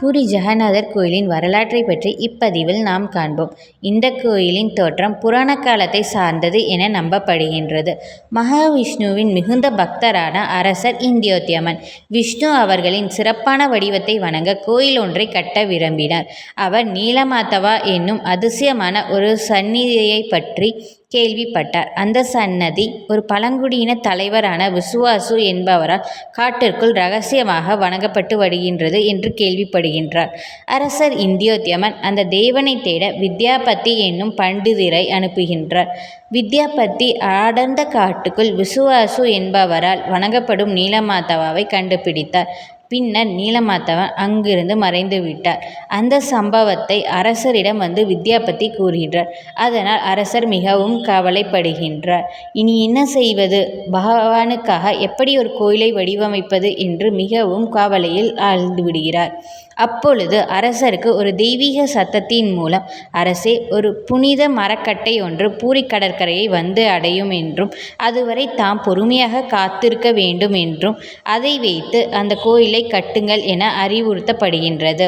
பூரி ஜெகநாதர் கோயிலின் வரலாற்றை பற்றி இப்பதிவில் நாம் காண்போம். இந்த கோயிலின் தோற்றம் புராண காலத்தை சார்ந்தது என நம்பப்படுகின்றது. மகாவிஷ்ணுவின் மிகுந்த பக்தரான அரசர் இந்தியோத்தியமன். விஷ்ணு அவர்களின் சிறப்பான வடிவத்தை வணங்க கோயில் ஒன்றை கட்ட விரும்பினார். அவர் நீலமாதவா என்னும் அதிசயமான ஒரு சந்நிதியை பற்றி கேள்விப்பட்டார். அந்த சன்னதி ஒரு பழங்குடியின தலைவரான விசுவாசு என்பவரால் காட்டிற்குள் ரகசியமாக வணங்கப்பட்டு வருகின்றது என்று கேள்விப்படுகின்றார். அரசர் இந்தியோத்தியமன் அந்த தேவனை தேட வித்யாபதி என்னும் பண்டிதரை அனுப்புகின்றார். வித்யாபத்தி அடர்ந்த காட்டுக்குள் விசுவாசு என்பவரால் வணங்கப்படும் நீலமாதவாவை கண்டுபிடித்தார். பின்னர் நீலமாதவன் அங்கிருந்து மறைந்து விட்டார். அந்த சம்பவத்தை அரசரிடம் வந்து வித்யாபதி கூறுகின்றார். அதனால் அரசர் மிகவும் கவலைப்படுகின்றார். இனி என்ன செய்வது? பகவானுக்காக எப்படி ஒரு கோயிலை வடிவமைப்பது என்று மிகவும் கவலையில் ஆழ்ந்து விடுகிறார். அப்பொழுது அரசருக்கு ஒரு தெய்வீக சத்தத்தின் மூலம் அரசே ஒரு புனித மரக்கட்டை ஒன்று பூரி கடற்கரையை வந்து அடையும் என்றும் அதுவரை தாம் பொறுமையாக காத்திருக்க வேண்டும் என்றும் அதை வைத்து அந்த கோயிலை கட்டுங்கள் என அறிவுறுத்தப்படுகின்றது.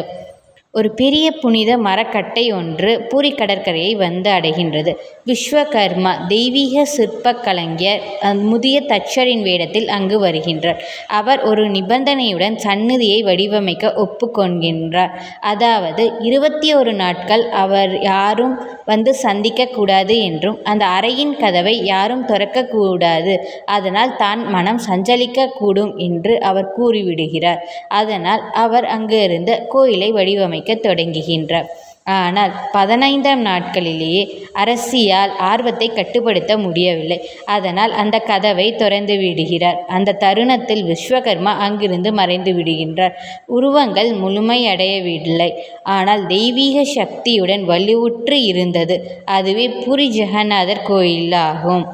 ஒரு பெரிய புனித மரக்கட்டை ஒன்று பூரி கடற்கரையை வந்து அடைகின்றது. விஸ்வகர்மா தெய்வீக சிற்ப கலைஞர் முதிய தச்சரின் வேடத்தில் அங்கு வருகின்றார். அவர் ஒரு நிபந்தனையுடன் சந்நிதியை வடிவமைக்க ஒப்புக்கொள்கின்றார். அதாவது இருபத்தி ஒரு நாட்கள் அவர் யாரும் வந்து சந்திக்கக்கூடாது என்றும் அந்த அறையின் கதவை யாரும் திறக்கக்கூடாது அதனால் தான் மனம் சஞ்சலிக்கக்கூடும் என்று அவர் கூறிவிடுகிறார். அதனால் அவர் அங்கிருந்து கோயிலை வடிவமைக்க தொடங்குகின்றார் ஆனால் பதினைந்தாம் நாட்களிலேயே அரசியால் ஆர்வத்தை கட்டுப்படுத்த முடியவில்லை. அதனால் அந்த கதவை திறந்து விடுகிறார். அந்த தருணத்தில் விஸ்வகர்மா அங்கிருந்து மறைந்து விடுகின்றார். உருவங்கள் முழுமையடையவில்லை. ஆனால் தெய்வீக சக்தியுடன் வலுவுற்று இருந்தது. அதுவே புரி ஜெகநாதர் கோயிலாகும்.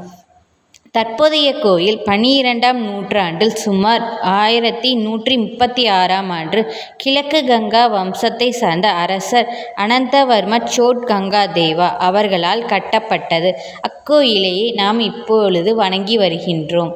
தற்போதைய கோயில் பனிரெண்டாம் நூற்றாண்டில் சுமார் ஆயிரத்தி நூற்றி முப்பத்தி ஆறாம் ஆண்டு கிழக்கு கங்கா வம்சத்தை சார்ந்த அரசர் அனந்தவர்ம சோட் கங்கா தேவா அவர்களால் கட்டப்பட்டது. அக்கோயிலையே நாம் இப்பொழுது வணங்கி வருகின்றோம்.